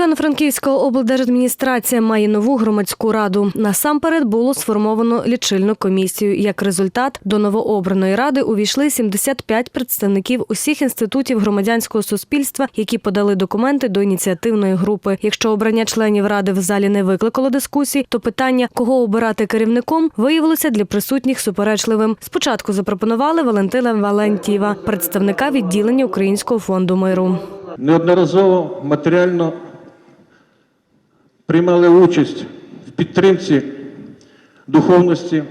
Івано-Франківська облдержадміністрація має нову громадську раду. Насамперед було сформовано лічильну комісію. Як результат, до новообраної ради увійшли 75 представників усіх інститутів громадянського суспільства, які подали документи до ініціативної групи. Якщо обрання членів ради в залі не викликало дискусій, то питання, кого обирати керівником, виявилося для присутніх суперечливим. Спочатку запропонували Валентина Валентієва, представника відділення Українського фонду миру. неодноразово матеріально приймали участь в підтримці духовності,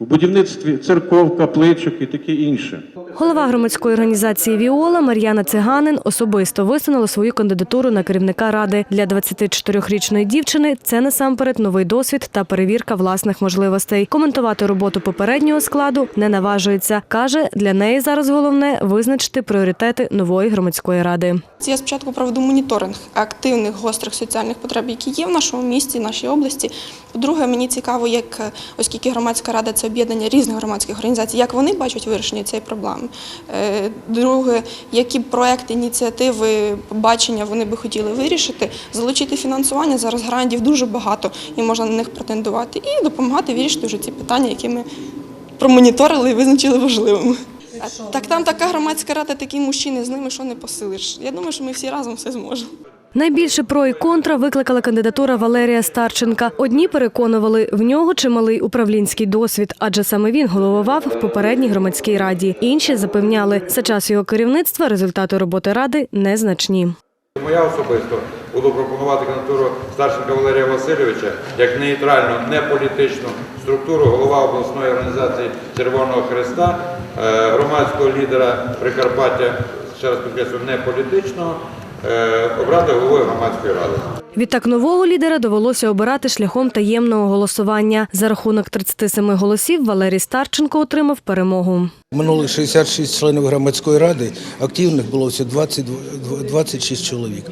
в будівництві церков, капличок і таке інше. Голова громадської організації Віола Мар'яна Циганин особисто висунула свою кандидатуру на керівника ради для 24-річної дівчини. Це насамперед новий досвід та перевірка власних можливостей. Коментувати роботу попереднього складу не наважується. каже, для неї зараз головне визначити пріоритети нової громадської ради. Я спочатку проведу моніторинг активних гострих соціальних потреб, які є в нашому місті, в нашій області. По-друге, мені цікаво, як оскільки громадська рада це об'єднання різних громадських організацій, як вони бачать вирішення цієї проблеми. Е, Друге, які проекти, ініціативи, бачення вони би хотіли вирішити, залучити фінансування. Зараз грантів дуже багато і можна на них претендувати, і допомагати вирішити вже ці питання, які ми промоніторили і визначили важливими. Так там така громадська рада, такі мужчини, з ними що не посилиш. Я думаю, що ми всі разом все зможемо. Найбільше про і контра викликала кандидатура Валерія Старченка. Одні переконували, в нього чималий управлінський досвід, адже саме він головував в попередній громадській раді. Інші запевняли, за час його керівництва результати роботи ради незначні. Я особисто буду пропонувати кандидатуру Старшенка Валерія Васильовича як нейтральну, неполітичну структуру, голова обласної організації Червоного Христа, е, громадського лідера Прикарпаття, ще раз підкреслюю, не політичного, е, обрати головою громадської ради. Відтак нового лідера довелося обирати шляхом таємного голосування. За рахунок 37 голосів Валерій Старченко отримав перемогу. Минулих 66 членів громадської ради, активних було все 20, 26 чоловік.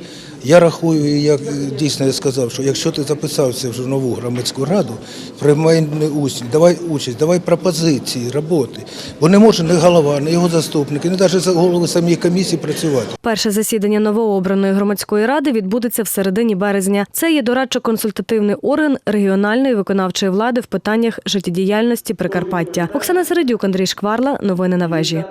Я рахую, як дійсно я сказав, що якщо ти записався в нову громадську раду, приймай участь, давай участь, давай пропозиції, роботи. Бо не може ні голова, ні його заступники, ні навіть голови самої комісії працювати. Перше засідання новообраної громадської ради відбудеться в середині березня. Це є дорадчо-консультативний орган регіональної виконавчої влади в питаннях життєдіяльності Прикарпаття. Оксана Середюк, Андрій Шкварла. Новини на вежі.